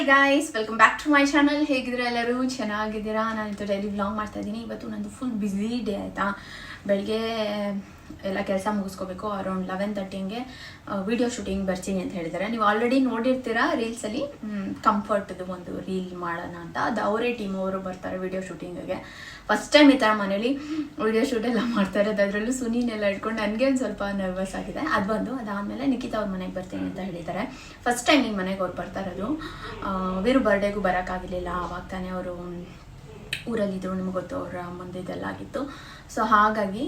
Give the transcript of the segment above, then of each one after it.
Hi guys welcome back to my channel ಹೇಗಿದ್ರೆ ಎಲ್ಲರೂ? ಚೆನ್ನಾಗಿದ್ದೀರಾ? ನಾನು ಡೈಲಿ ವ್ಲಾಗ್ ಮಾಡ್ತಾ ಇದ್ದೀನಿ. ಇವತ್ತು ನಂದು ಫುಲ್ ಬ್ಯುಸಿ ಡೇ ಆಯಿತಾ? ಬೆಳಗ್ಗೆ ಎಲ್ಲ ಕೆಲಸ ಮುಗಿಸ್ಕೋಬೇಕು. ಅರೌಂಡ್ ಲೆವೆನ್ ತರ್ಟಿಂಗೆ ವಿಡಿಯೋ ಶೂಟಿಂಗ್ ಬರ್ತೀನಿ ಅಂತ ಹೇಳಿದ್ದಾರೆ. ನೀವು ಆಲ್ರೆಡಿ ನೋಡಿರ್ತೀರಾ ರೀಲ್ಸಲ್ಲಿ ಕಂಫರ್ಟ್ದು ಒಂದು ರೀಲ್ ಮಾಡೋಣ ಅಂತ. ಅದು ಅವರೇ ಟೀಮ್ ಅವರು ಬರ್ತಾರೆ ವಿಡಿಯೋ ಶೂಟಿಂಗಿಗೆ ಫಸ್ಟ್ ಟೈಮ್ ಈ ಥರ ಮನೇಲಿ ವಿಡಿಯೋ ಶೂಟ್ ಎಲ್ಲ ಮಾಡ್ತಾ ಇರೋದು. ಅದರಲ್ಲೂ ಸುನೀನೆಲ್ಲ ಇಟ್ಕೊಂಡು ನನಗೆ ಒಂದು ಸ್ವಲ್ಪ ನರ್ವಸ್ ಆಗಿದೆ. ಅದು ಬಂದು ಅದಾದಮೇಲೆ ನಿಖಿತಾ ಅವ್ರ ಮನೆಗೆ ಬರ್ತೀನಿ ಅಂತ ಹೇಳಿದ್ದಾರೆ. ಫಸ್ಟ್ ಟೈಮ್ ಈ ಮನೆಗೆ ಅವ್ರು ಬರ್ತಾ ಇರೋದು. ವೀರು ಬರ್ಡೇಗೂ ಬರೋಕ್ಕಾಗಲಿಲ್ಲ ಆವಾಗ ತಾನೇ ಅವರು ಊರಲ್ಲಿದ್ದರು ನಿಮ್ಗೆ ಗೊತ್ತು, ಅವರ ಮುಂದೆ ಇದೆಲ್ಲ ಆಗಿತ್ತು. ಸೊ ಹಾಗಾಗಿ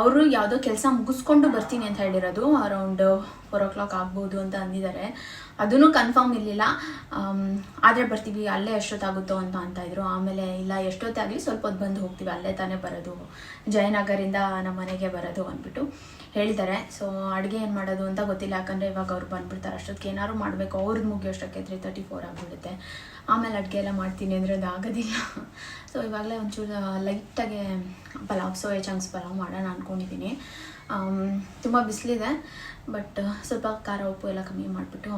ಅವರು ಯಾವುದೋ ಕೆಲಸ ಮುಗಿಸ್ಕೊಂಡು ಬರ್ತೀನಿ ಅಂತ ಹೇಳಿರೋದು ಅರೌಂಡ್ ಫೋರ್ ಓ ಕ್ಲಾಕ್ ಆಗ್ಬೋದು ಅಂತ ಅಂದಿದ್ದಾರೆ. ಅದೂ ಕನ್ಫರ್ಮ್ ಇರಲಿಲ್ಲ. ಆದರೆ ಬರ್ತೀವಿ, ಅಲ್ಲೇ ಎಷ್ಟೊತ್ತಾಗುತ್ತೋ ಅಂತ ಅಂತ ಇದ್ರು. ಆಮೇಲೆ ಇಲ್ಲ, ಎಷ್ಟೊತ್ತಾಗಲಿ ಸ್ವಲ್ಪ ಹೊತ್ತು ಬಂದು ಹೋಗ್ತೀವಿ, ಅಲ್ಲೇ ತಾನೇ ಬರೋದು. ಜಯನಗರಿಂದ ನಮ್ಮ ಮನೆಗೆ ಬರೋದು ಅಂದ್ಬಿಟ್ಟು ಹೇಳಿದ್ದಾರೆ. ಸೊ ಅಡುಗೆ ಏನು ಮಾಡೋದು ಅಂತ ಗೊತ್ತಿಲ್ಲ, ಯಾಕಂದರೆ ಇವಾಗ ಅವ್ರು ಬಂದುಬಿಡ್ತಾರೆ. ಅಷ್ಟೊತ್ತಿಗೆ ಏನಾದ್ರು ಮಾಡಬೇಕು. ಅವ್ರದ್ದು ಮುಗಿಯೋಷ್ಟಕ್ಕೆ ತ್ರೀ ತರ್ಟಿ ಫೋರ್ ಆಗಿಬಿಡುತ್ತೆ. ಆಮೇಲೆ ಅಡುಗೆ ಎಲ್ಲ ಮಾಡ್ತೀನಿ ಅಂದರೆ ಅದು ಆಗೋದಿಲ್ಲ. ಸೊ ಇವಾಗಲೇ ಒಂಚೂರು ಲೈಟಾಗೆ ಪಲಾವ್, ಸೋಯಾ ಚಂಕ್ಸ್ ಪಲಾವ್ ಮಾಡೋಣ ಅಂದ್ಕೊಂಡಿದ್ದೀನಿ ತುಂಬ ಬಿಸಿಲಿದೆ ಬಟ್ ಸ್ವಲ್ಪ ಖಾರ, ಉಪ್ಪು ಎಲ್ಲ ಕಮ್ಮಿ ಮಾಡಿಬಿಟ್ಟು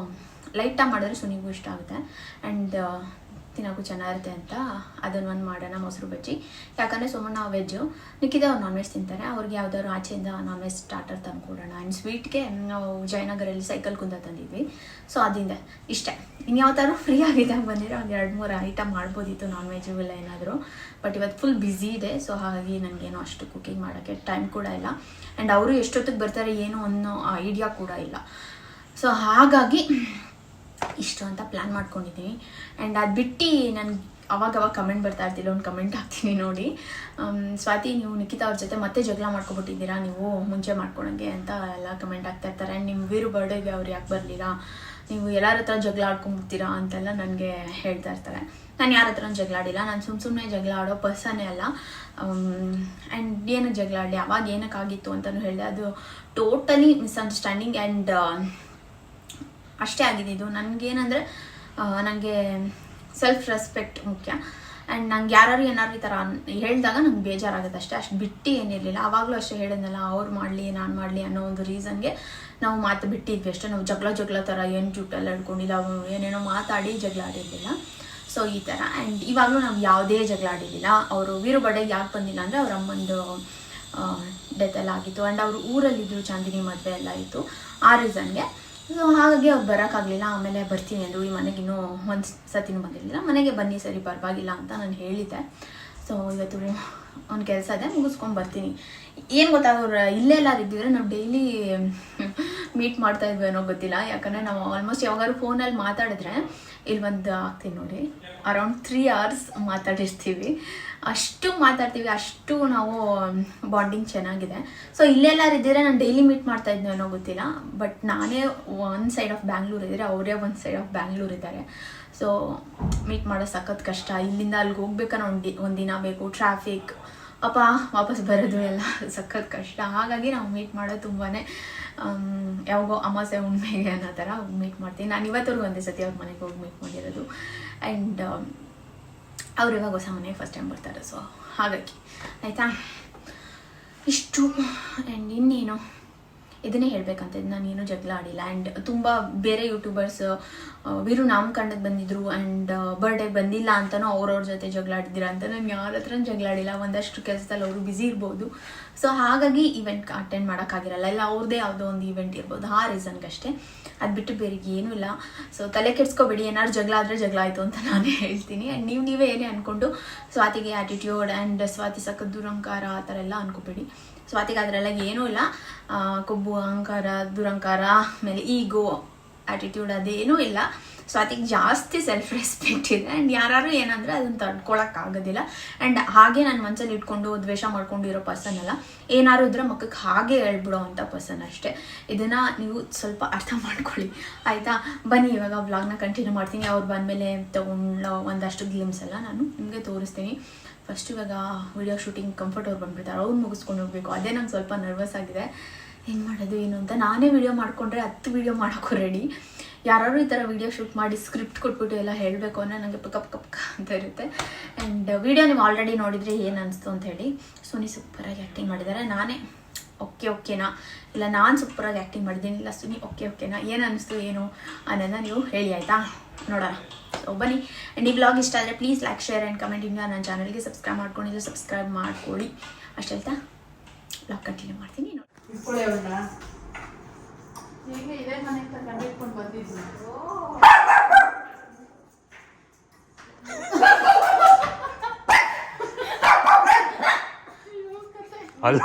ಲೈಟಾಗಿ ಮಾಡಿದ್ರೆ ಸುನಿಗೂ ಇಷ್ಟ ಆಗುತ್ತೆ. ಆ್ಯಂಡ್ ತಿನ್ನೋಕ್ಕೂ ಚೆನ್ನಾಗಿರುತ್ತೆ ಅಂತ ಅದನ್ನು ಒಂದು ಮಾಡೋಣ ಮೊಸರು ಬಜ್ಜಿ. ಯಾಕಂದರೆ ನಾವು ವೆಜ್ಜು ಅವ್ರು ನಾನ್ ವೆಜ್ ತಿಂತಾರೆ. ಅವ್ರಿಗೆ ಯಾವ್ದಾದ್ರು ಆಚೆಯಿಂದ ನಾನ್ ವೆಜ್ ಸ್ಟಾರ್ಟರ್ ತಂದು ಕೊಡೋಣ. ಆ್ಯಂಡ್ ಸ್ವೀಟ್ಗೆ ನಾವು ಜಯನಗರಲ್ಲಿ ಸೈಕಲ್ ಕುಂದ ತಂದಿದ್ವಿ. ಸೊ ಅದಿಂದ. ಇಷ್ಟೇ. ಇನ್ಯಾವ ಥರ ಫ್ರೀ ಆಗಿದೆ ಬಂದಿರೋ ಒಂದು ಎರಡು ಮೂರು ಐಟಮ್ ಮಾಡ್ಬೋದಿತ್ತು ನಾನ್ ವೆಜ್ಜು ಇಲ್ಲ ಏನಾದರೂ. ಬಟ್ ಇವತ್ತು ಫುಲ್ ಬ್ಯುಸಿ ಇದೆ. ಸೊ ಹಾಗಾಗಿ ನನಗೇನು ಅಷ್ಟು ಕುಕಿಂಗ್ ಮಾಡೋಕ್ಕೆ ಟೈಮ್ ಕೂಡ ಇಲ್ಲ. ಆ್ಯಂಡ್ ಅವರು ಎಷ್ಟೊತ್ತಿಗೆ ಬರ್ತಾರೆ ಏನು ಅನ್ನೋ ಐಡಿಯಾ ಕೂಡ ಇಲ್ಲ. ಸೊ ಹಾಗಾಗಿ ಇಷ್ಟು ಅಂತ ಪ್ಲ್ಯಾನ್ ಮಾಡ್ಕೊಂಡಿದ್ದೀನಿ. ಆ್ಯಂಡ್ ಅದು ಬಿಟ್ಟು ನಾನು ಅವಾಗ ಅವಾಗ ಕಮೆಂಟ್ ಬರ್ತಾ ಇರ್ತಿಲ್ಲ, ಒಂದು ಕಮೆಂಟ್ ಹಾಕ್ತೀನಿ ನೋಡಿ. ಸ್ವಾತಿ, ನೀವು ನಿಖಿತಾ ಅವ್ರ ಜೊತೆ ಮತ್ತೆ ಜಗಳ ಮಾಡ್ಕೊಬಿಟ್ಟಿದ್ದೀರಾ? ನೀವು ಮುಂಚೆ ಮಾಡ್ಕೊಳಂಗೆ ಅಂತ ಎಲ್ಲ ಕಮೆಂಟ್ ಆಗ್ತಾ ಇರ್ತಾರೆ. ಆ್ಯಂಡ್ ನಿಮ್ಮ ವೀರು ಬರ್ಡೇಗೆ ಅವ್ರು ಯಾಕೆ ಬರಲಿಲ್ಲ? ನೀವು ಎಲ್ಲರ ಹತ್ರ ಜಗಳ ಆಡ್ಕೊಂಬಿಡ್ತೀರಾ ಅಂತೆಲ್ಲ ನನಗೆ ಹೇಳ್ತಾ ಇರ್ತಾರೆ. ನಾನು ಯಾರ ಹತ್ರ ಜಗಳ ಆಡಿಲ್ಲ. ನಾನು ಸುಮ್ಮ ಸುಮ್ಮನೆ ಜಗಳ ಆಡೋ ಪರ್ಸನ್ನೇ ಅಲ್ಲ. ಆ್ಯಂಡ್ ಏನಕ್ಕೆ ಜಗಳ ಆಡಲಿ? ಅವಾಗ ಏನಕ್ಕಾಗಿತ್ತು ಅಂತಲೂ ಹೇಳಿದೆ. ಅದು ಟೋಟಲಿ ಮಿಸ್ಅಂಡರ್ಸ್ಟ್ಯಾಂಡಿಂಗ್ ಆ್ಯಂಡ್ ಅಷ್ಟೇ ಆಗಿದೆ ಇದು. ನನಗೇನಂದರೆ ನನಗೆ ಸೆಲ್ಫ್ ರೆಸ್ಪೆಕ್ಟ್ ಮುಖ್ಯ. ಆ್ಯಂಡ್ ನಂಗೆ ಯಾರು ಏನಾದ್ರು ಈ ಥರ ಹೇಳಿದಾಗ ನಂಗೆ ಬೇಜಾರಾಗುತ್ತೆ ಅಷ್ಟೇ. ಅಷ್ಟು ಬಿಟ್ಟು ಏನಿರಲಿಲ್ಲ. ಆವಾಗಲೂ ಅಷ್ಟೇ ಹೇಳಿದ್ನಲ್ಲ, ಅವ್ರು ಮಾಡಲಿ, ನಾನು ಮಾಡಲಿ ಅನ್ನೋ ಒಂದು ರೀಸನ್ಗೆ ನಾವು ಮಾತು ಬಿಟ್ಟಿದ್ವಿ ಅಷ್ಟೇ. ನಾವು ಜಗಳ ಜಗಳ ಥರ ಏನು ಜುಟ್ಟೆಲ್ಲ ಹಿಡ್ಕೊಂಡಿಲ್ಲ ಏನೇನೋ ಮಾತಾಡಿ ಜಗಳ ಆಡಿರಲಿಲ್ಲ. ಸೊ ಈ ಥರ ಆ್ಯಂಡ್ ಇವಾಗಲೂ ನಾವು ಯಾವುದೇ ಜಗಳ ಆಡಿರಲಿಲ್ಲ. ಅವರು ವೀರು ಬಡೆಗೆ ಯಾಕೆ ಬಂದಿಲ್ಲ ಅಂದರೆ ಅವ್ರ ಅಮ್ಮಂದು ಡೆತ್ ಎಲ್ಲ ಆಗಿತ್ತು. ಆ್ಯಂಡ್ ಅವರು ಊರಲ್ಲಿದ್ದರು ಚಾಂದಿನಿ ಮದುವೆ ಎಲ್ಲ ಇತ್ತು ಆ ರೀಸನ್ಗೆ ಸೊ ಹಾಗಾಗಿ ಅವ್ರು ಬರೋಕ್ಕಾಗಲಿಲ್ಲ. ಆಮೇಲೆ ಬರ್ತೀನಿ ಅಂದರು. ಈ ಮನೆಗೆ ಇನ್ನೂ ಒಂದು ಸತಿನೂ ಬಂದಿರಲಿಲ್ಲ. ಮನೆಗೆ ಬನ್ನಿ, ಸರಿ, ಪರವಾಗಿಲ್ಲ ಅಂತ ನಾನು ಹೇಳಿದ್ದೆ. ಸೊ ಇವತ್ತು ಒಂದು ಕೆಲಸ ಇದೆ, ಮುಗಿಸ್ಕೊಂಡು ಬರ್ತೀನಿ. ಏನು ಗೊತ್ತಾಗೋರು ಇಲ್ಲೇ ಎಲ್ಲಾರು ಇದ್ದಿದ್ರೆ ನಾವು ಡೈಲಿ ಮೀಟ್ ಮಾಡ್ತಾ ಇದ್ವಿ ಅನ್ನೋ ಗೊತ್ತಿಲ್ಲ. ಯಾಕಂದರೆ ನಾವು ಆಲ್ಮೋಸ್ಟ್ ಯಾವಾಗಾದ್ರು ಫೋನಲ್ಲಿ ಮಾತಾಡಿದ್ರೆ ಇಲ್ಲಿ ಒಂದು ಆಗ್ತೀನಿ ನೋಡಿ. ಅರೌಂಡ್ ತ್ರೀ ಅವರ್ಸ್ ಮಾತಾಡಿರ್ತೀವಿ. ಅಷ್ಟು ಮಾತಾಡ್ತೀವಿ, ಅಷ್ಟು ನಾವು ಬಾಂಡಿಂಗ್ ಚೆನ್ನಾಗಿದೆ. ಸೊ ಇಲ್ಲೆಲ್ಲಾರು ಇದ್ದಿದ್ರೆ ನಾನು ಡೈಲಿ ಮೀಟ್ ಮಾಡ್ತಾ ಇದ್ನೋ ಅನ್ನೋ ಗೊತ್ತಿಲ್ಲ. ಬಟ್ ನಾನೇ ಒಂದು ಸೈಡ್ ಆಫ್ ಬ್ಯಾಂಗ್ಳೂರ್ ಇದ್ದರೆ ಅವರೇ ಒಂದು ಸೈಡ್ ಆಫ್ ಬ್ಯಾಂಗ್ಳೂರ್ ಇದ್ದಾರೆ. ಸೊ ಮೀಟ್ ಮಾಡೋ ಸಖತ್ ಕಷ್ಟ. ಇಲ್ಲಿಂದ ಅಲ್ಲಿಗೆ ಹೋಗ್ಬೇಕಾದ್ರೆ ಒಂದು, ಒಂದಿನ ಒಂದು ದಿನ ಬೇಕು. ಟ್ರಾಫಿಕ್ ಅಪ್ಪ, ವಾಪಸ್ ಬರೋದು ಎಲ್ಲ ಸಖತ್ ಕಷ್ಟ. ಹಾಗಾಗಿ ನಾವು ಮೀಟ್ ಮಾಡೋದು ತುಂಬಾ ಯಾವಾಗೋ ಅಮಾಸೆ ಹುಣ್ಣಿಮೆಗೆ ಅನ್ನೋ ಥರ ಮೀಟ್ ಮಾಡ್ತೀನಿ. ನಾನು ಇವತ್ತವರೆಗೂ ಒಂದೇ ಸತಿ ಅವ್ರ ಮನೆಗೆ ಹೋಗಿ ಮೀಟ್ ಮಾಡಿರೋದು. ಆ್ಯಂಡ್ ಅವ್ರು ಇವಾಗ ಹೊಸ ಮನೆಗೆ ಫಸ್ಟ್ ಟೈಮ್ ಬರ್ತಾರೆ ಸೊ ಹಾಗಾಗಿ. ಆಯಿತಾ? ಇಷ್ಟು. ಆ್ಯಂಡ್ ಇನ್ನೇನು? ಇದನ್ನೇ ಹೇಳ್ಬೇಕಂತ ನಾನೇನು ಜಗಳ ಆಡಿಲ್ಲ. ಆ್ಯಂಡ್ ತುಂಬ ಬೇರೆ ಯೂಟ್ಯೂಬರ್ಸ್ ವೀರು ನಾಮಕರಣಕ್ಕೆ ಬಂದಿದ್ರು ಆ್ಯಂಡ್ ಬರ್ಡೇಗೆ ಬಂದಿಲ್ಲ ಅಂತಲೂ ಅವ್ರವ್ರ ಜೊತೆ ಜಗಳ ಆಡಿದ್ದೀರ ಅಂತ. ನಾನು ಯಾರ ಹತ್ರ ಜಗಳ ಆಡಿಲ್ಲ. ಒಂದಷ್ಟು ಕೆಲಸದಲ್ಲಿ ಅವರು ಬ್ಯುಸಿ ಇರ್ಬೋದು. ಸೊ ಹಾಗಾಗಿ ಇವೆಂಟ್ ಅಟೆಂಡ್ ಮಾಡೋಕ್ಕಾಗಿರಲ್ಲ. ಇಲ್ಲ ಅವ್ರದ್ದೇ ಯಾವುದೋ ಒಂದು ಇವೆಂಟ್ ಇರ್ಬೋದು. ಆ ರೀಸನ್ಗಷ್ಟೇ ಅದು ಬಿಟ್ಟು ಬೇರೆ ಏನೂ ಇಲ್ಲ. ಸೊ ತಲೆ ಕೆಡ್ಸ್ಕೊಬೇಡಿ. ಏನಾದ್ರು ಜಗಳ ಆದರೆ ಜಗಳ ಆಯಿತು ಅಂತ ನಾನೇ ಹೇಳ್ತೀನಿ. ಆ್ಯಂಡ್ ನೀವು ನೀವೇ ಏನೇ ಅಂದ್ಕೊಂಡು ಸ್ವಾತಿಗೆ ಆ್ಯಟಿಟ್ಯೂಡ್ ಆ್ಯಂಡ್ ಸ್ವಾತಿ ಸಖತ್ ದುರಂಕಾರ ಆ ಥರ ಎಲ್ಲ ಅನ್ಕೋಬೇಡಿ. ಸ್ವಾತಿಗೆ ಅದರೆಲ್ಲ ಏನೂ ಇಲ್ಲ. ಕೊಬ್ಬು ಅಹಂಕಾರ ದುರಂಕಾರ ಆಮೇಲೆ ಈಗೋ ಆ್ಯಟಿಟ್ಯೂಡ್ ಅದೇನೂ ಇಲ್ಲ. ಸ್ವಾತಿಗೆ ಜಾಸ್ತಿ ಸೆಲ್ಫ್ ರೆಸ್ಪೆಕ್ಟ್ ಇದೆ. ಆ್ಯಂಡ್ ಯಾರು ಏನಂದರೆ ಅದನ್ನು ತಡ್ಕೊಳಕ್ಕಾಗೋದಿಲ್ಲ ಆ್ಯಂಡ್ ಹಾಗೆ ನನ್ನ ಮನಸ್ಸಲ್ಲಿ ಇಟ್ಕೊಂಡು ದ್ವೇಷ ಮಾಡ್ಕೊಂಡಿರೋ ಪರ್ಸನ್ ಅಲ್ಲ. ಏನಾರು ಇದ್ರೆ ಮಕ್ಕಕ್ಕೆ ಹಾಗೆ ಹೇಳ್ಬಿಡೋ ಅಂಥ ಪರ್ಸನ್ ಅಷ್ಟೇ. ಇದನ್ನು ನೀವು ಸ್ವಲ್ಪ ಅರ್ಥ ಮಾಡ್ಕೊಳ್ಳಿ. ಆಯಿತಾ? ಬನ್ನಿ, ಇವಾಗ ವ್ಲಾಗ್ನ ಕಂಟಿನ್ಯೂ ಮಾಡ್ತೀನಿ. ಅವ್ರು ಬಂದಮೇಲೆ ತೊಗೊಂಡು ಒಂದಷ್ಟು ಗೇಮ್ಸ್ ಎಲ್ಲ ನಾನು ನಿಮಗೆ ತೋರಿಸ್ತೀನಿ. ಫಸ್ಟ್ ಇವಾಗ ವಿಡಿಯೋ ಶೂಟಿಂಗ್ ಕಂಫರ್ಟ್ ಅವ್ರು ಬಂದ್ಬಿಡ್ತಾರೆ. ಅವ್ರು ಮುಗಿಸ್ಕೊಂಡು ಹೋಗ್ಬೇಕು. ಅದೇ ನಂಗೆ ಸ್ವಲ್ಪ ನರ್ವಸ್ ಆಗಿದೆ. ಏನು ಮಾಡೋದು, ಏನು ಅಂತ. ನಾನೇ ವಿಡಿಯೋ ಮಾಡಿಕೊಂಡ್ರೆ ಹತ್ತು ವಿಡಿಯೋ ಮಾಡೋಕ್ಕೂ ರೆಡಿ ಯಾರು ಈ ಥರ ವಿಡಿಯೋ ಶೂಟ್ ಮಾಡಿ ಸ್ಕ್ರಿಪ್ಟ್ ಕೊಟ್ಬಿಟ್ಟು ಎಲ್ಲ ಹೇಳಬೇಕು ಅಂದರೆ ನನಗೆ ಪಕ್ಕ ಪಕ್ಕ ಅಂತ ಇರುತ್ತೆ. ಆ್ಯಂಡ್ ವಿಡಿಯೋ ನೀವು ಆಲ್ರೆಡಿ ನೋಡಿದರೆ ಏನು ಅನಿಸ್ತು ಅಂತ ಹೇಳಿ. ಸೋನಿ ಸೂಪರಾಗಿ ಆ್ಯಕ್ಟಿಂಗ್ ಮಾಡಿದ್ದಾರೆ. ನಾನೇ ಓಕೆ ಓಕೆನಾ ಇಲ್ಲ, ನಾನು ಸೂಪರಾಗಿ ಆ್ಯಕ್ಟಿಂಗ್ ಮಾಡಿದ್ದೀನಿ. ಇಲ್ಲ ಸುನಿ ಓಕೆ ಓಕೆನಾ ಏನು ಅನ್ನಿಸ್ತು ಏನು ಅನ್ನೋದನ್ನ ನೀವು ಹೇಳಿ, ಆಯಿತಾ? ನೋಡೋಣ. ಸೊ ಬನ್ನಿ ಆ್ಯಂಡ್ ಈ ಬ್ಲಾಗ್ ಇಷ್ಟ ಆದರೆ please like share and comment ಇನ್ನು ನನ್ನ ಚಾನಲ್ಗೆ ಸಬ್ಸ್ಕ್ರೈಬ್ ಮಾಡ್ಕೊಂಡಿದ್ರೆ ಸಬ್ಸ್ಕ್ರೈಬ್ ಮಾಡ್ಕೊಳ್ಳಿ. ಅಷ್ಟೇ ಹೇಳ್ತಾ ವ್ಲಾಗ್ ಕಂಟಿನ್ಯೂ ಮಾಡ್ತೀನಿ ನೋಡಿ ಇಟ್ಕೊಳ್ಳಿ ಅವ್ಳನ್ನ ಈಗ ಇದೇ ಮನೆಗೆ ತಗೊಂಡು ಇಟ್ಕೊಂಡು ಬಂದಿದ್ವಿ ಅಲ್ಲ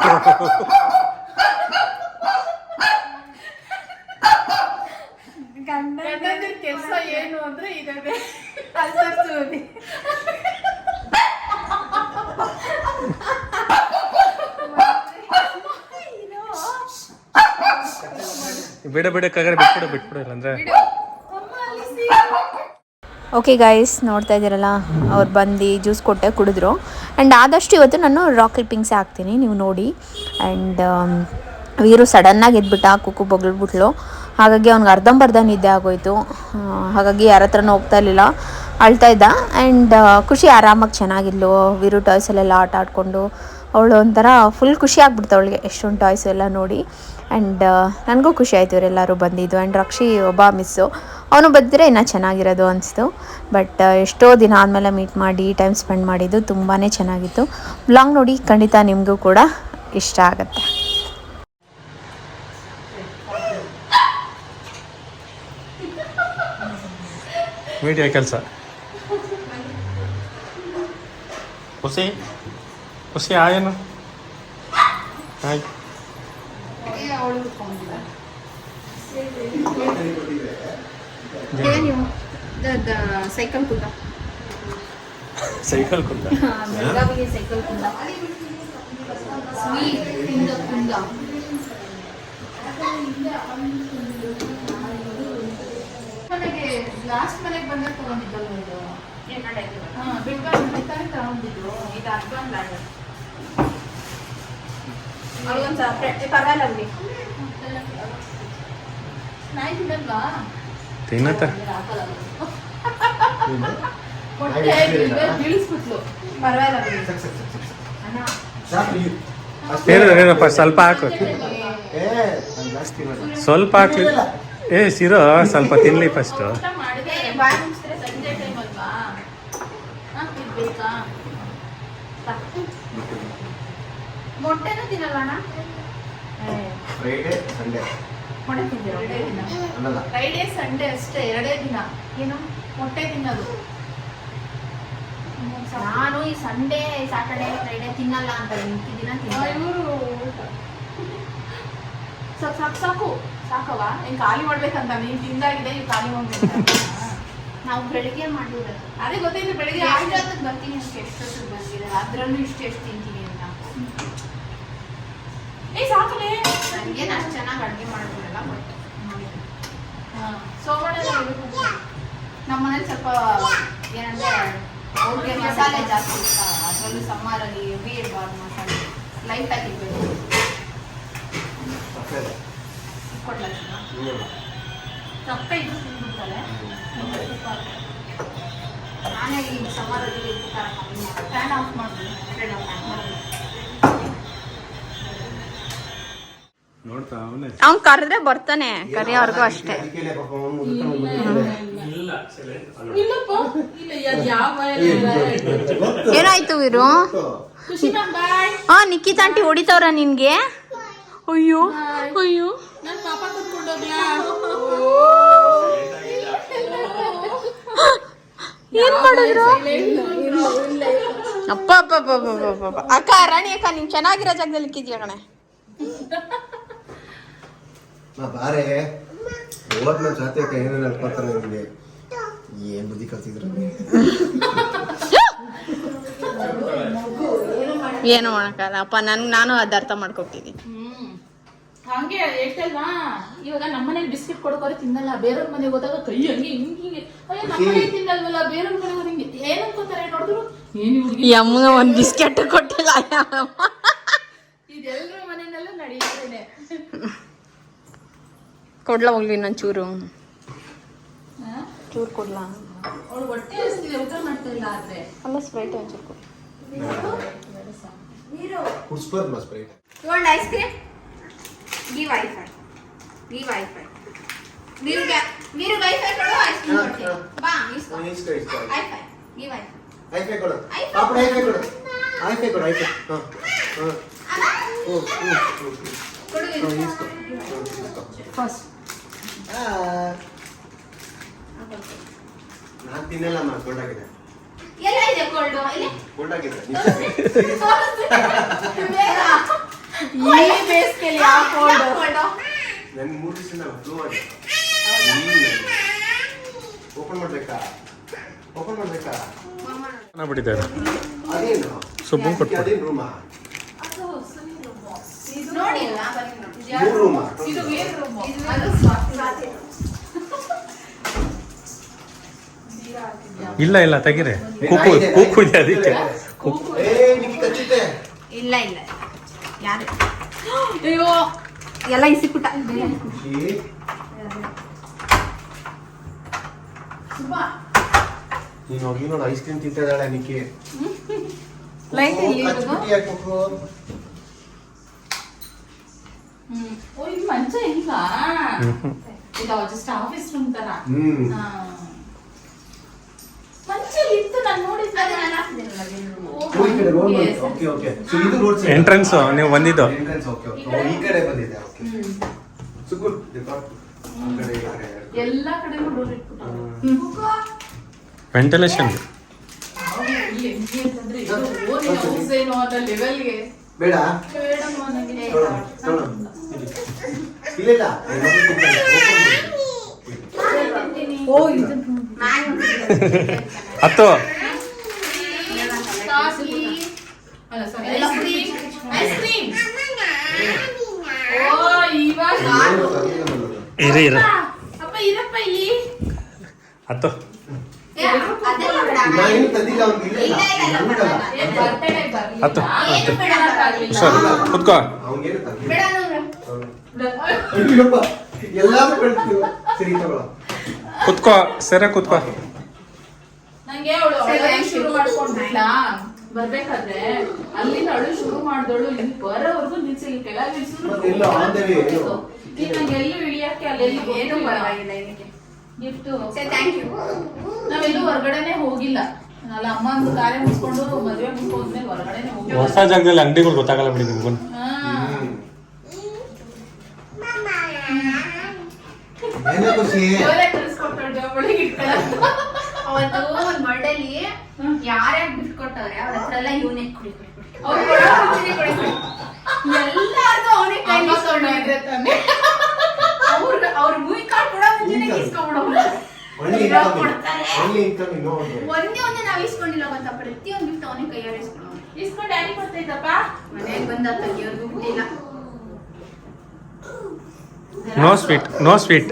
ಗಂಡಂದಿರ ಕೆಲಸ ಏನು ಅಂದ್ರೆ ಬಿಡ ಬಿಟ್ಬಿಡು ಬಿಟ್ಬಿಡು ಇಲ್ಲಂದ್ರೆ. ಓಕೆ ಗೈಸ್ ನೋಡ್ತಾ ಇದ್ದೀರಲ್ಲ? ಅವ್ರು ಬಂದು ಜ್ಯೂಸ್ ಕೊಟ್ಟೆ ಕುಡಿದ್ರು. ಆ್ಯಂಡ್ ಆದಷ್ಟು ಇವತ್ತು ನಾನು ರಾಕ್ ಕ್ಲಿಪ್ಪಿಂಗ್ಸೇ ಹಾಕ್ತೀನಿ ನೀವು ನೋಡಿ. ಆ್ಯಂಡ್ ವೀರು ಸಡನ್ನಾಗಿ ಎದ್ಬಿಟ್ಟ ಕುಕ್ಕು ಬೊಗಳ್ಬಿಟ್ಲು. ಹಾಗಾಗಿ ಅವ್ನಿಗೆ ಅರ್ಧಂಬರ್ಧ ನಿದ್ದೆ ಆಗೋಯ್ತು. ಹಾಗಾಗಿ ಯಾರ ಹತ್ರನೂ ಹೋಗ್ತಾ ಇರಲಿಲ್ಲ. ಅಳ್ತಾ ಇದ್ದ. ಆ್ಯಂಡ್ ಖುಷಿ ಆರಾಮಾಗಿ ಚೆನ್ನಾಗಿದ್ಲು. ವಿರು ಟಾಯ್ಸಲ್ಲೆಲ್ಲ ಆಟ ಆಡಿಕೊಂಡು. ಅವಳು ಒಂಥರ ಫುಲ್ ಖುಷಿ ಆಗ್ಬಿಡ್ತು ಅವಳಿಗೆ. ಎಷ್ಟೊಂದು ಟಾಯ್ಸ್ ಎಲ್ಲ ನೋಡಿ. ಆ್ಯಂಡ್ ನನಗೂ ಖುಷಿ ಆಯಿತು ಇವರೆಲ್ಲರೂ ಬಂದಿದ್ದು. ಆ್ಯಂಡ್ ರಕ್ಷಿ ಒಬ್ಬ ಮಿಸ್ಸು ಅವನು ಬಂದಿದ್ರೆ ಇನ್ನೂ ಚೆನ್ನಾಗಿರೋದು ಅನಿಸ್ತು. ಬಟ್ ಎಷ್ಟೋ ದಿನ ಆದಮೇಲೆ ಮೀಟ್ ಮಾಡಿ ಟೈಮ್ ಸ್ಪೆಂಡ್ ಮಾಡಿದ್ದು ತುಂಬಾ ಚೆನ್ನಾಗಿತ್ತು. ಬ್ಲಾಗ್ ನೋಡಿ ಖಂಡಿತ ನಿಮಗೂ ಕೂಡ ಇಷ್ಟ ಆಗುತ್ತೆ. ಮೀಡಿಯಾ ಕೆಲಸ. ಹುಸಿ. ಹುಸಿ ಆಯೇನು ಹಾಯ್ ಅವಳು ಇಟ್ಕೊಂಡಿಲ್ಲ ಸೈಕಲ್ ಕುಂದ ಸೈಕಲ್ ಕುಂತ. ಬೆಳಗಾವಿಗೆ ಸೈಕಲ್ ಕುಂದ ಸ್ವೀಟ್ ಕುಂದ ಕುಂದ ಮನೆಗೆ ಲಾಸ್ಟ್ ಮನೆಗೆ ಬಂದಾಗ ತಗೊಂಡಿದ್ದಲ್ಲ ಇದು? ಹಾ ಬೆಳಗಾವಿ ಮನೆಗೆ ತಗೊಂಡಿದ್ದು. ಇದು ಅರ್ಬನ್ ಅವ್ರಿಗೊಂದು ಪರವಾಗಿಲ್ಲ ಬಿಡಿ. ನಾಯಿ ತಿನ್ನಲ್ವಾ ತಿನ್ನತ್ತ ಬೀಳಿಸ್ಬಿಟ್ಲು. ಪರವಾಗಿಲ್ಲ ಸ್ವಲ್ಪ ಹಾಕು. ಸ್ವಲ್ಪ ಹಾಕ್ಲಿ. ಏ ಶಿರೋ ಸ್ವಲ್ಪ ತಿನ್ಲಿ ಫಸ್ಟ್ ಫ್ರೈಡೆ ಸಂಡೇ ಅಷ್ಟೇ ಎರಡೇ ದಿನ. ಏನು? ಮೊಟ್ಟೆ ತಿನ್ನೋದು. ನಾನು ಈ ಸಂಡೇ ಸ್ಯಾಟರ್ಡೇ ಫ್ರೈಡೇ ತಿನ್ನಲ್ಲ ಅಂತ ದಿನ ಇವರು ಸಾಕು ಸಾಕು. ಸಾಕವ ನೀನ್ ಖಾಲಿ ಮಾಡ್ಬೇಕಂತ? ನೀನ್ ತಿಂದಾಗಿದೆ ಈ ಖಾಲಿ ಮಾಡ್ಬೇಕು ನಾವು ಬೆಳಿಗ್ಗೆ ಮಾಡಿದ್ರೆ ಅದೇ ಗೊತ್ತಿಲ್ಲ ಬೆಳಿಗ್ಗೆ ಎಷ್ಟೊತ್ತಿಗೆ ಬರ್ತೀನಿ ಅಂತ ಎಷ್ಟೊತ್ತಿಗೆ ಬಂದಿದೆ? ಅದರಲ್ಲೂ ಇಷ್ಟು ಎಷ್ಟು ತಿಂತೀನಿ ಅಂತ. ಏ ಸಾಕಲೇ. ನನಗೆ ಅಷ್ಟು ಚೆನ್ನಾಗಿ ಅಡುಗೆ ಮಾಡೋದಿಲ್ಲ ಬಟ್ ಸೋಮವಾರ ನಮ್ಮ ಮನೇಲಿ ಸ್ವಲ್ಪ ಏನಂದ್ರೆ ಅವ್ರಿಗೆ ಮಸಾಲೆ ಜಾಸ್ತಿ ಇಷ್ಟ. ಅದರಲ್ಲೂ ಸಮ್ಮರಲ್ಲಿ ಹೆವಿ ಇರಬಾರ್ದು ಮಸಾಲೆ. ಲೈಟ್ ಆಗಿರ್ಬೇಕು ಕೊಡ್ಲ ರೊಕ್ಕ ತಿಂದ್ಬಿಡ್ತಾರೆ ನಾನೇ ಈ ಫ್ಯಾನ್ ಆಫ್ ಮಾಡ್ತೀನಿ. ಅವನೇ? ಕರೆದ್ರೆ ಬರ್ತಾನೆ ಕರೆಯವ್ರಿಗೂ ಅಷ್ಟೇ. ಏನಾಯ್ತು ವೀರು? ಹಾ ನಿಖಿತ್ ಆಂಟಿ ಹೊಡಿತವ್ರ ನಿನ್ಗೆ? ಅಯ್ಯೋ ಅಯ್ಯೋ. ಏನ್ ಮಾಡಿದ್ರು? ಅಪ್ಪ ಅಪ್ಪ ಅಪ್ಪ ಅಪ್ಪ ಅಪ್ಪ ಅಪ್ಪ. ಅಕ್ಕ ರಾಣಿ ಅಕ್ಕ ನೀನ್ ಚೆನ್ನಾಗಿರೋ ಜಾಗದಲ್ಲಿ ಇಕ್ಕಿದ್ಯಾ ಕಣೆ? ಬಾರೆ. ಹೋದ್ಮೇಲೆ ಜಾತಿ ಅಕ್ಕ ಏನೇನು ಅನ್ಕೊತಾರೆ ನಿಮಗೆ? ಏನ್ ಬುದ್ಧಿ ಕಲ್ತಿದ್ರು ಏನು ಮಾಡಕ್ಕಲ್ಲ ಅಪ್ಪ ನನ್ ನಾನು ಅದ ಅರ್ಥ ಮಾಡ್ಕೊತೀನಿ ಹ್ಮ್. ಹಂಗೆ ಹೇಳ್ತಲ್ವಾ? ಇವಾಗ ನಮ್ಮನೇಲಿ ಬಿಸ್ಕಿಟ್ ಕೊಡೋಕೋರೆ ತಿನ್ನಲ್ಲ ಬೇರೆಯವ್ರ ಮನೆಗೆ ಹೋದಾಗ ಕೈ ಹಂಗೆ ಹಿಂಗ್ ಹಿಂಗೆ. ಅಯ್ಯೋ ನಮ್ಮನೆ ತಿನ್ನಲ್ವಲ್ಲ ಬೇರೆಯವ್ರ ಮನೆಗೆ ಹೋದ್ರೆ ಹಿಂಗೆ ಏನ್ ಅನ್ಕೋತಾರೆ ನೋಡಿದ್ರು? ಏನು ಹುಡುಗಿ? ಯಮ್ಮಗೆ ಒಂದ್ ಬಿಸ್ಕೆಟ್ ಕೊಟ್ಟಿಲ್ಲ ಇದೆಲ್ಲರ ಮನೆಯಲ್ಲೂ ನಡೆಯುತ್ತೇನೆ ಕೊಡ್ಲ ಹೋಗ್ಲಿ ನಾನು ಚೂರು ಚೂರು ಕೊಡ್ಲ? ಅವಳು ಹೊಟ್ಟೆ ಹಸ್ತಿದೆ ಊಟ ಮಾಡ್ತಾ ಇಲ್ಲ ಆದ್ರೆ. ಅಲ್ಲ ಸ್ಪ್ರೈಟ್ ಒಂಚೂರು ಕೊಡು. ಕುಡ್ಸ್ಬಾರ್ದು ಮಾ Sprite You want ice cream? ಈ Wi-Fi. Give ನೀರು ವೈಫೈ ಐ ಕೊಡು ಐಸ್ ಕ್ರೀಮ್ ಕೊಡ್ತೀನಿ. ಬಾ ಇಸ್ಕೊ ಇಸ್ಕೊ ಇಸ್ಕೊ ಐ ಫೈ ಈ ವೈಫೈ ಐಫೈ ಕೊಡು. ಐಫೈ. ಐಫೈ ಕೊಡು. ಐಫೈ ಕೊಡು. ಐಫೈ ಹಾಂ ಹಾ. ಕೊಡು ಹ್ಞೂ ಇಸ್ಕೊ ಫಸ್ಟ್ ನಾನು ತಿನ್ನಲ್ಲಮ್ಮ ಕೋಲ್ಡ್ ಆಗಿದೆ. ಎಲ್ಲ ಇದೆ ಕೋಲ್ಡ್ ಇಲ್ಲಿ? ಕೋಲ್ಡ್ ಆಗಿದೆ. ಬೇಗ. ಈ ಬೇಸಿಗೆಲಿ ಯಾವ ಕೋಲ್ಡ್ ನನ್ಗೆ ಮೂರು ದಿವಸ ಫ್ಲೂ ಆಗಿದೆ ಓಪನ್ ಮಾಡ್ಬೇಕಾ? ಓಪನ್ ಮಾಡ್ಬೇಕಾ? ಬಿಟ್ಟಿದ್ದಾರೆ ಅದೇನು? ಸುಬ್ಬು. ಅದೇನು ರೂಮಾ ಮೂರು ರೂಮಾ ಇಲ್ಲ ಇಲ್ಲ ತೆಗೀರಿ. ಕೂಕು ಕೂಕು ಇದೆ ಅದಕ್ಕೆ. ಕಚ್ಚಿತ್ತೆ. ಇಲ್ಲ ಇಲ್ಲ. ಯಾರು? ಅಯ್ಯೋ. ಎಲ್ಲ ಇಸಿಬಿಟ್ಟ ನೀನು ಹೋಗಿ ನೋಡು ಐಸ್ ಕ್ರೀಮ್ ತಿಂತಿದ್ದಾಳೆ ನಿಕ್ಕಿ ಲೈಟ್ ಇಲ್ಲಿ ಓ ಇದು ಮಂಚ ಇಲ್ಲ ಇದು ಜಸ್ಟ್ ಆಫೀಸ್ ರೂಮ್ ತರ. ಮಂಚ ಇತ್ತು ನಾನು ನೋಡಿದ್ದೆ. ನಾನು ಹಾಕ್ತಿದ್ದೀನಲ್ಲ. ಓ, ಈ ಕಡೆ ರೋಡ್ ಓಕೆ ಓಕೆ ಸೊ ಇದು ರೋಡ್ ಸೈಡ್ Entrance, ನೀವು ಬಂದಿದ್ದು. ಎಂಟ್ರೆನ್ಸ್ ಓಕೆ ಓಕೆ ಈ ಕಡೆ ಬಂದಿದೆ. ಓಕೆ ಹ್ಮ್. ಸುಗುರ್ ಡಿಪಾರ್ಟ್ ಆ ಕಡೆ ಈ ಕಡೆ. ಎಲ್ಲಾ ಕಡೆನೂ ಡೋರ್ ಇಟ್ಬಿಟ್ಟು ವೆಂಟಿಲೇಷನ್ ಹೆಂಗೆ ಅಂತಂದ್ರೆ ಇದು ಅನ್ನೋ ಲೆವೆಲ್ಗೆ ಬೇಡ. ಇಲ್ಲ ಇಲ್ಲ. ಓ ಇದು ನಾನು ಹತ್ತು ಕಾಫಿ ಅಲ್ಲ ಸಾರಿ ಎಲ್ಲ ice free. Cream ice cream ಓ ಇವಾಗ ಏನು ತಂದಿಲ್ಲ ನಾನು. ಇರಿ ಇರಿ ಅಪ್ಪ ಇರಪ್ಪ ಇಲ್ಲಿ ಹತ್ತು ಏ, ಅದೆಲ್ಲ ಬೇಡ. ನಾನೇನು ತಂದಿಲ್ಲ ಅವ್ನಿಗೆ ಇಲ್ಲ ಇಲ್ಲ, ಇಲ್ಲ, ಇಲ್ಲ, ನನ್ಗಲ್ಲ. ಬೇಡ, ಏನ್ ಬರ್ತಡೇ ಬರ್ಲಿಲ್ಲ ಹತ್ತು. ಏನು ಬೇಡ, ಆಗ್ಲಿಲ್ಲ. ಸರಿ ಕುತ್ಕೋ ಅವ್ನಿಗೇನು ತಂದಿಲ್ಲ ಬೇಡ ಅಂದ್ರೆ ಅಯ್ಯಪ್ಪ, ಎಲ್ಲಾದ್ರೂ ಬೆಳ್ತೀವಿ ಸರಿ ತಗೊಳ ಕುತ್ಕೋ ಸರಿ ಕುತ್ಕೋ ನಂಗೆ ಅವಳು ಸರಿ, ಅಳು thank you. ಶುರು ಮಾಡ್ಕೊಂಡ್ಬಿಟ್ಲ ಬರ್ಬೇಕಾದ್ರೆ ಅಲ್ಲಿಂದ ಅಳು ಶುರು ಮಾಡಿದಳು ಇಲ್ಲಿ ಬರೋವರೆಗೂ ನಿಲ್ಸಿಲ್ಲ ಕೆಳಗೆ ನಿಲ್ಸಿದ್ರು ಮತ್ತೆ ಎಲ್ಲೋ on the way ಏನು? ನೀನ್ ನಂಗೆ ಎಲ್ಲೂ ಇಳಿಯಕ್ಕೆ ಅಲ್ಲೆಲ್ಲಿ ಏನು ಪರವಾಗಿಲ್ಲ ಇದಕ್ಕೆ ಗಿಫ್ಟ್ ಸರಿ ಥ್ಯಾಂಕ್ ಯು ನಾವೆಲ್ಲೂ ಹೊರಗಡೆನೆ ಹೋಗಿಲ್ಲ. ಅಲ್ಲ ಅಮ್ಮ ಒಂದು ಕಾರ್ಯ ಮುಗಿಸ್ಕೊಂಡು ಮದುವೆ ಮುಗಿಸ್ಕೊಂಡ್ಮೇಲೆ ಹೊರಗಡೆನೆ ಹೋಗಿಲ್ಲ ಹೊಸ ಜಾಗದಲ್ಲಿ ಅಂಗಡಿಗಳು ಗೊತ್ತಾಗಲ್ಲ ಬಿಡಿ ನಿಮ್ಗೂ. ಹಾ. ಏನೇ ಖುಷಿ. ಜೋಬಳಿಗೆ ಇಟ್ಕೊಳ್ಳೋದು. ಅವತ್ತು ಒಂದ್ ಬರ್ಡೇಲಿ ಯಾರ್ಯಾರು ಗಿಫ್ಟ್ ಕೊಟ್ಟವ್ರೆ ಅವ್ರ ಹತ್ರ ಎಲ್ಲ ಇವನೇ ಕುಡಿ ಕುಡಿ ಕುಡಿ. ಅವ್ರು ಕೊಡೋ ಮುಂಚೆನೆ ಕೊಡಿ ಕೊಡಿ. ಎಲ್ಲಾರ್ದು ಅವನೇ ಕೈ ಅಮ್ಮ ಕೊಂಡೋಗಿದ್ರೆ ತಾನೇ. ಅವ್ರ ಅವ್ರ ಮೂವಿ ಕಾರ್ಡ್ ಕೊಡೋ ಮುಂಚೆನೆ ಇನ್ನೂ ಒಂದು ಒಂದೇ ಒಂದೇ ನಾವ್ ಇಸ್ಕೊಂಡಿಲ್ಲ ಗೊತ್ತಾ ಪ್ರತಿಯೊಂದು ಗಿಫ್ಟ್ ಅವನೇ ಕೈಯಾರ ಇಸ್ಕೊಂಡು ಇಸ್ಕೊಂಡು ಯಾರಿಗೆ ಕೊಡ್ತೈತಪ್ಪ ಮನೆಗೆ ಬಂದ ತಂಗಿಯವ್ರಿಗೂ ಬಿಟ್ಟಿಲ್ಲ ನೋ ಸ್ವೀಟ್ ನೋ ಸ್ವೀಟ್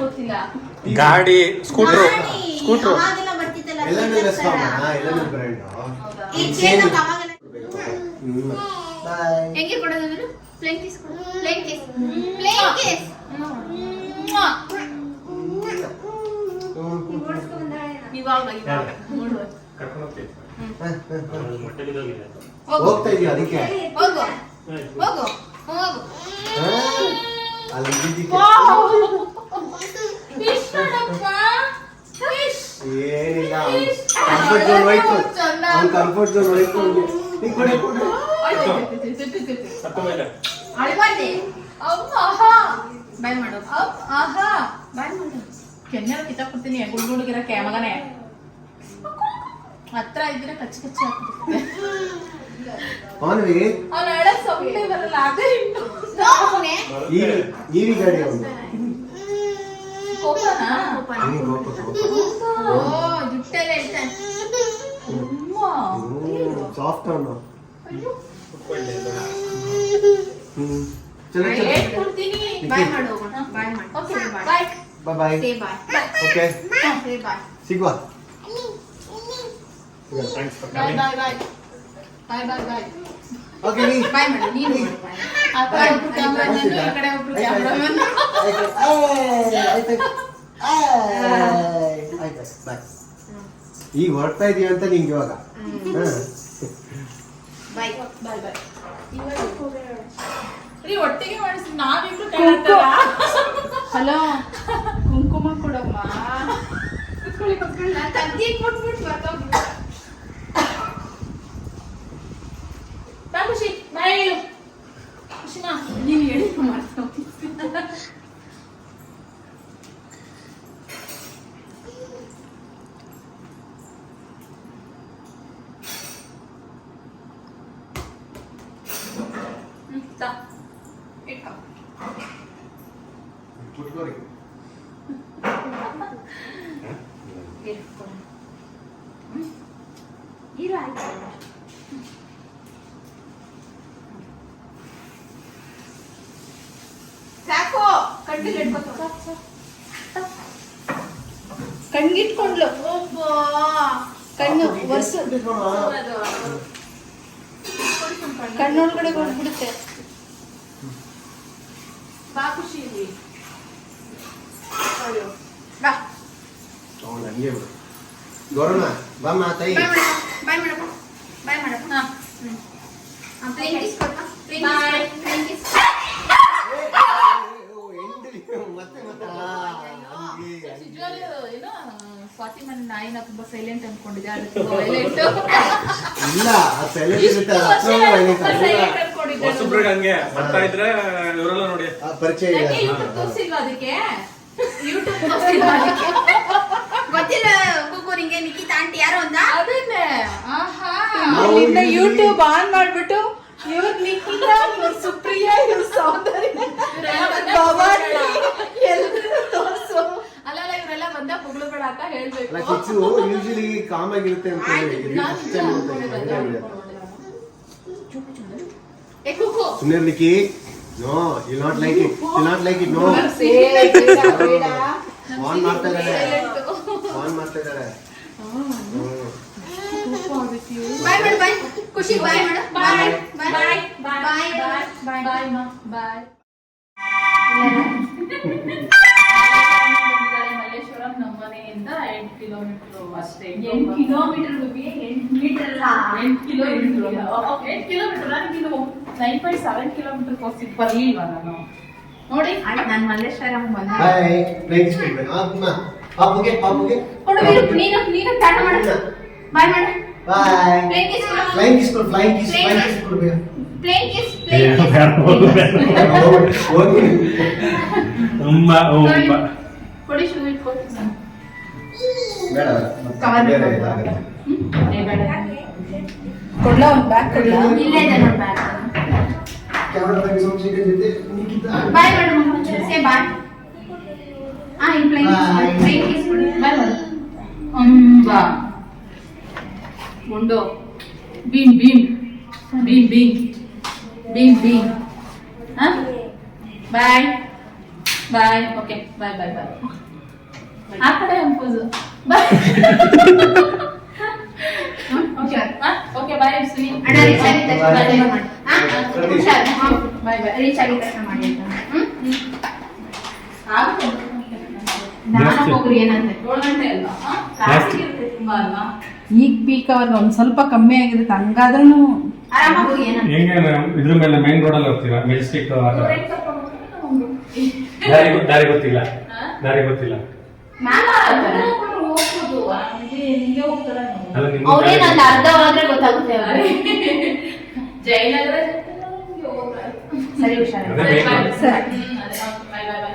ಗೊತ್ತಿಲ್ಲ. ಗಾಡಿ ಸ್ಕೂಟ್ರು. ಗಾಡಿ, ಸ್ಕೂಟ್ರು. ಹೆಂಗೆ ಕೊಡೋದು ಅದನ್ನು? Plane kiss plane kiss plane kiss ಇವಾಗ ಇವಾಗ ಹೋಗ್ತಾ ಇದೀಯ ಅದಕ್ಕೆ? ಹೋಗು. ಹೋಗು. ಹೋಗು. ಹಾ? ಅಲ್ಲಿ ಇದ್ದಿದ್ದಕ್ಕೆ ಫಿಶ್ ಫಿಶ್ ಏನಿಲ್ಲ. ಕಂಫರ್ಟ್ ಝೋನ್ ಹೋಯ್ತು. ಅವ್ನ ಕಂಫರ್ಟ್ ಝೋನ್ ಹೋಯ್ತು. ನೀ ಕೊಡಿ ಕೊಡು. ಅಳ್ಬಾರ್ದೆ ಆಹಾ ಬಾಯ್ ಮಾಡು ಅಪ್ ಆಹಾ ಬಾಯ್ ಮಾಡು ಕೆನ್ನೆಲ್ಲ ಕಿತ್ತಾಕ್ಬಿಡ್ತೀನಿ ಗುಡ್ ಗುಡ್ಗಿರ ಮಗನೇ ಹತ್ರ ಇದ್ರೆ ಕಚ್ಚಿ ಕಚ್ಚಿ ಹಾಕ್ಬಿಡ್ತೀನಿ ಅವನ್ವಿ ಅವ್ನ. ಹೇಳಕ್ ಬರಲ್ಲ ಅದೇ ಇನ್ನು ಈವಿ ಈವಿ ಗಾಡಿ ಅವನು ಕೋಪನಾ. ಓ ಜುಟ್ಟೆಲ್ಲ ಹೇಳ್ತಾನೆ ಸಾಫ್ಟ್ ಅವನು ಅಯ್ಯೋ. ಹ್ಮ್ ಚಲೋ ಚಲೋ ಹೇಳ್ಕೊಡ್ತೀನಿ ಬಾಯ್ ಮಾಡು ಹೋಗೋಣ ಬಾಯ್ ಮಾಡಿ ಓಕೆ ಬಾಯ್ ಬಾಯ್ ಬಾಯ್ ಬಾಯ್ ಸೇ ಬಾಯ್ ಓಕೆ ಸೇ ಬಾಯ್ ಸಿಗುವ ಬಾಯ್ bye bye bye bye bye okay ನೀ ಬಾಯ್ ಮಾಡು ನೀನು ಮಾಡು ಬಾಯ್ ಆ ಕಡೆ ಒಬ್ರು ಕ್ಯಾಮ್ರಾಮನ್ ಈ ಕಡೆ ಒಬ್ರು ಕ್ಯಾಮ್ರಾಮನ್ ಬಾಯ್ ಈಗ ಹೊರಡ್ತಾ ಇದೀವಿ ಅಂತ ನಿಂಗೆ ಇವಾಗ ಹಾ. ಬಾಯ್ ಬಾಯ್ ಬಾಯ್ ರೀ ಒಟ್ಟಿಗೆ ಮಾಡಿಸಿ ನಾವಿಬ್ರು ಹಲೋ ಕುಂಕುಮ ಕೊಡಮ್ಮ. ಕುತ್ಕೊಳ್ಳಿ ಕುತ್ಕೊಳ್ಳಿ. ನಾನು ತಂದಿ ಕೊಟ್ಬಿಟ್ಟು ಬರ್ತೋಗ್ಬಿಟ್ಟು ಬಾ ಖುಷಿ ಬಾಯ್ ಹೇಳು ಖುಷಿನಾ ನೀನು ಹೇಳಿ ಮಾಡ್ತಾ ಹ್ಮ್ ತಾ ಇಟ್ಕೋ ಮುಟ್ಕೋರಿ. ಇರು, ಕೊಡು. ಹ್ಮ್. ಇರು ಆಯ್ತು ಸಾಕು. ಕಣ್ಣಿಗೆ ಇಟ್ಕೊತ ಕಣ್ಗಿಟ್ಕೊಂಡ್ಲು. ಒಬ್ಬ ಕಣ್ಣು ವರ್ಷ ಕಣ್ಣೊಳಗಡೆ ಬಂದ್ಬಿಡುತ್ತೆ. ಬಾ ಖುಷಿ ಇಲ್ಲಿ ಅಯ್ಯೋ. ಬಾ. ಅವ್ನು ಹಂಗೆ ಬಿಡು. ಗೌರಮ್ಮ ಬಾಮ್ಮ ತಾಯಿ. ಬಾಯ್ ಮಾಡಪ್ಪ ಬಾಯ್ ಮಾಡಪ್ಪ ಹಾ. ಹ್ಮ್. ಪ್ಲೇನ್ ಕಿಸ್ ಕೊಡ್ಪ ಪ್ಲೇನ್ ಕಿಸ್ ಮತ್ತೆ ಮತ್ತೆ ಆ, ಹಂಗೆ, ಹಂಗೆ. ನಿಜವಾಗ್ಲೂ ಏನೋ ಸ್ವಾತಿ ಮನೆ ನಾಯಿನ ತುಂಬಾ ಸೈಲೆಂಟ್ ಅನ್ಕೊಂಡಿದ್ದೆ ಅದಕ್ಕೆ ವೈಲೆಂಟ್ ಇಲ್ಲ ಆ ಸೈಲೆಂಟ್ ಇರುತ್ತೆ ಅದು ಹತ್ರ violent ಆಗುತ್ತೆ. ಸೈಲೆಂಟ್ ಅನ್ಕೊಂಡಿದ್ದೆ ಹೊಸಬ್ರಿಗೆ ಹಂಗೆ ಬರ್ತಾ ಇದ್ರೆ ಇವರೆಲ್ಲ ನೋಡಿ. ಆ ಪರಿಚಯ ತೋರಿಸಿಲ್ವಾ ಅದಕ್ಕೆ? YouTube ತೋರಿಸಿಲ್ವಾ ಅದಕ್ಕೆ? ಗೊತ್ತಿಲ್ಲ ಕೂಗು ನಿಂಗೆ ನಿಖಿತಾ ಆಂಟಿ ಯಾರು ಅಂತ? ಅದನ್ನೇ. ಆಹಾ. ನಾವು ಅಲ್ಲಿಂದ ಇಲ್ಲಿ- ಯೂಟ್ಯೂಬ್ ಆನ್ ಮಾಡ್ಬಿಟ್ಟು ಇವ್ರ ನಿಖಿತ ಇವ್ರ ಸುಪ್ರಿಯಾ ಇವ್ರ ಸೌಂದರ್ಯ ಭವಾನಿ ಎಲ್ರೂ ತೋರ್ಸು ಅಲ್ಲಲ್ಲ ಇವರೆಲ್ಲ ಬಂದ ಪುಗಳು ಬೇಡ ಅಂತ ಅಲ್ಲ ಹೇಳ್ಬೇಕು ಕಿಚ್ಚು ಯೂಶಲಿ ಕಾಮ್ ಆಗಿರುತ್ತೆ ಅಂತ ಆಯ್ತು, ನಾನು ನಿಜ ಅನ್ಕೊಂಡಿದ್ದೆ, ಅದು ಏ ಕುಕ್ಕು. ಸುಮ್ಮನೆ ಲಿಕ್ಕಿ no you not like it you not like it no ಏ, ಬೇಡ, ಬೇಡ. ಆನ್ ಮಾಡ್ತಾ ಇದ್ದಾರೆ Silent. ಆನ್ ಮಾಡ್ತಾ ಇದ್ದಾರೆ ಬಾಯ್ ಮಾಡು ಬಾಯ್ ಖುಷಿ ಬಾಯ್ ಮಾಡು ಬಾಯ್ bye bye bye bye bye ಬಾಯ್ ಮಲ್ಲೇಶ್ವರಂ ನಮ್ಮ ಮನೆಯಿಂದ ಎಂಟು ಕಿಲೋಮೀಟರ್ ಅಷ್ಟೇ ಎಂಟು ಕಿಲೋಮೀಟರ್ ಎಂಟು ಮೀಟರ್ ಅಲ್ಲ. ಎಂಟು ಕಿಲೋಮೀಟರ್ ಎಂಟು ಕಿಲೋಮೀಟರ್ ನಾನು ನೈನ್ ಪಾಯಿಂಟ್ ಸೆವೆನ್ ಕಿಲೋಮೀಟರ್ ಹೋಗ್ತಿದ್ದು ಬರ್ಲಿಲ್ವಾ ನಾನು? ನೋಡಿ. ಆಯ್ತು ನಾನು ಮಲ್ಲೇಶ್ವರಂ ಬಂದೆ. ನೀನು ನೀನು ಟಾಟ ಮಾಡು. ಬಾಯ್ ಮಾಡು ಬಾಯ್ ಕಿಸ್ ಕೊಡು ಫ್ಲೈಂಗ್ ಕಿಸ್ ಕೊಡು ಫ್ಲೈಂಗ್ ಕಿಸ್ ಫ್ಲೈಂಗ್ ಕಿಸ್ ಕೊಡ್ಬೇಕು ಪ್ಲೇನ್ ಕಿಸ್ ಪ್ಲೇನ್ ಕಿಸ್ ಹೋಗಿ ತುಂಬಾ ತುಂಬಾ ಕೊಡಿ ಶೂ ಇಟ್ಕೊಳ್ತೀನಿ ಬೇಡ ಕವರ್. ಇದಾಗುತ್ತೆ. ಏ ಬೇಡ. ಕೊಡ್ಲಾ ಒಂದು ಬ್ಯಾಗ್ ಕೊಡ್ಲಾ? ಇಲ್ಲೇ ಇದೆ ನೋಡಿ ಬ್ಯಾಗ್ ಕ್ಯಾಮೆರಾ ಬಗ್ಗೆ ಬಾಯ್ ಸೇ ಬಾಯ್ ಆ ಇನ್ ಕಿಸ್ ಕೊಡು ಬಾಯ್ ಅಂಬಾ ಮುಂಡು. ಬೀಮ್ ಬೀಮ್ ಬೀಮ್ ಬೀಮ್ ಬೀಮ್ ಬೀಮ್ ಹಾ? Bye. Bye. Okay bye bye bye. ಆ ಕಡೆ ಅಂಪೋಸು bye okay okay bye Suni. ಅಣ್ಣ ರೀಚ್ ಆಗಿದ ತಕ್ಷಣ ಬಾಯ್. ಮಾಡಿ ಹಾ? ಹುಷಾರ್ ಬಾಯ್ ಬಾಯ್ ರೀಚ್ ಆಗಿದ ತಕ್ಷಣ ಮಾಡಿ ಆಯ್ತಾ? ಆಗುತ್ತೆ. ಜಾಸ್ತಿ. ಇರುತ್ತೆ ತುಂಬಾ ಅಲ್ವಾ? ಈಗ ಪೀಕ್ ಅವರ್ ಒಂದ್ ಸ್ವಲ್ಪ ಕಮ್ಮಿ ಆಗಿರುತ್ತೆ ಹಂಗಾದ್ರೂ ಹೋಗಿ ಇದ್ರ ಮೇಲೆ ಮೇನ್ ರೋಡ್ ಅಲ್ಲಿ ಹೋಗ್ತೀರಾ? ಮೆಜೆಸ್ಟಿಕ್. ದಾರಿ ಗೊ- ದಾರಿ ಗೊತ್ತಿಲ್ಲ. ಹಾ? ದಾರಿ ಗೊತ್ತಿಲ್ಲ. ಅರ್ಧ ಹೋದ್ರೆ ಗೊತ್ತಾಗುತ್ತೆ ಅವ್ರಿಗೆ. ಜಯನಗರ ಹೋಗ್ತಾರೆ. ಸರಿ ಹುಷಾರ್ ಅದೇ ಬೇಕು. ಸರಿ. ಹ್ಮ್, ಅದೇ, ಓಕೆ, ಬಾಯ್, ಬಾಯ್,